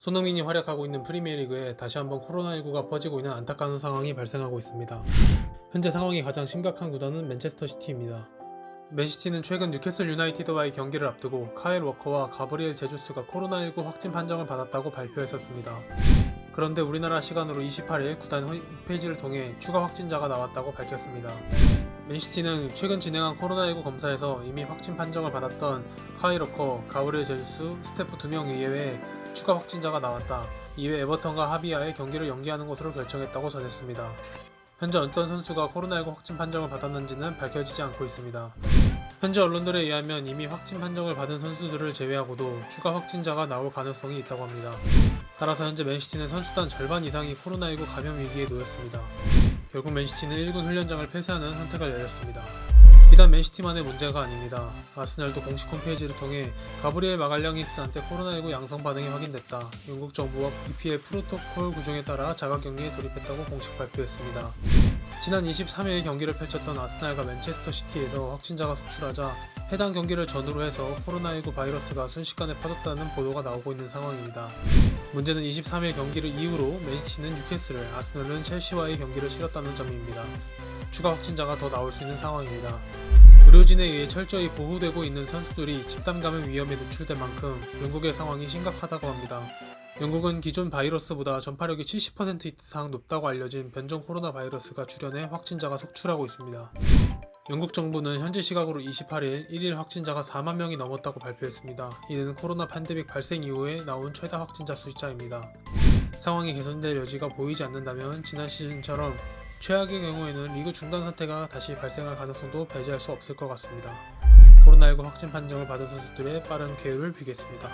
손흥민이 활약하고 있는 프리미어리그에 다시 한번 코로나19가 퍼지고 있는 안타까운 상황이 발생하고 있습니다. 현재 상황이 가장 심각한 구단은 맨체스터 시티입니다. 맨시티는 최근 뉴캐슬 유나이티드와의 경기를 앞두고 카일 워커와 가브리엘 제주스가 코로나19 확진 판정을 받았다고 발표했었습니다. 그런데 우리나라 시간으로 28일 구단 홈페이지를 통해 추가 확진자가 나왔다고 밝혔습니다. 맨시티는 최근 진행한 코로나19 검사에서 이미 확진 판정을 받았던 카일 워커, 가브리엘 제주스, 스태프 2명 이외에 추가 확진자가 나왔다. 이외 에버턴과 하비아의 경기를 연기하는 것으로 결정했다고 전했습니다. 현재 어떤 선수가 코로나19 확진 판정을 받았는지는 밝혀지지 않고 있습니다. 현재 언론들에 의하면 이미 확진 판정을 받은 선수들을 제외하고도 추가 확진자가 나올 가능성이 있다고 합니다. 따라서 현재 맨시티는 선수단 절반 이상이 코로나19 감염 위기에 놓였습니다. 결국 맨시티는 1군 훈련장을 폐쇄하는 선택을 내렸습니다. 비단 맨시티만의 문제가 아닙니다. 아스날도 공식 홈페이지를 통해 가브리엘 마갈량이스한테 코로나19 양성 반응이 확인됐다. 영국 정부와 EPL 프로토콜 구종에 따라 자가 격리에 돌입했다고 공식 발표했습니다. 지난 23일 경기를 펼쳤던 아스날과 맨체스터 시티에서 확진자가 속출하자 해당 경기를 전후로 해서 코로나19 바이러스가 순식간에 퍼졌다는 보도가 나오고 있는 상황입니다. 문제는 23일 경기를 이후로 맨시티는 뉴캐슬을, 아스널은 첼시와의 경기를 치렀다는 점입니다. 추가 확진자가 더 나올 수 있는 상황입니다. 의료진에 의해 철저히 보호되고 있는 선수들이 집단 감염 위험에 노출된 만큼 영국의 상황이 심각하다고 합니다. 영국은 기존 바이러스보다 전파력이 70% 이상 높다고 알려진 변종 코로나 바이러스가 출현해 확진자가 속출하고 있습니다. 영국 정부는 현지 시각으로 28일 1일 확진자가 4만 명이 넘었다고 발표했습니다. 이는 코로나 팬데믹 발생 이후에 나온 최다 확진자 숫자입니다. 상황이 개선될 여지가 보이지 않는다면 지난 시즌처럼 최악의 경우에는 리그 중단 사태가 다시 발생할 가능성도 배제할 수 없을 것 같습니다. 코로나19 확진 판정을 받은 선수들의 빠른 쾌유를 빌겠습니다.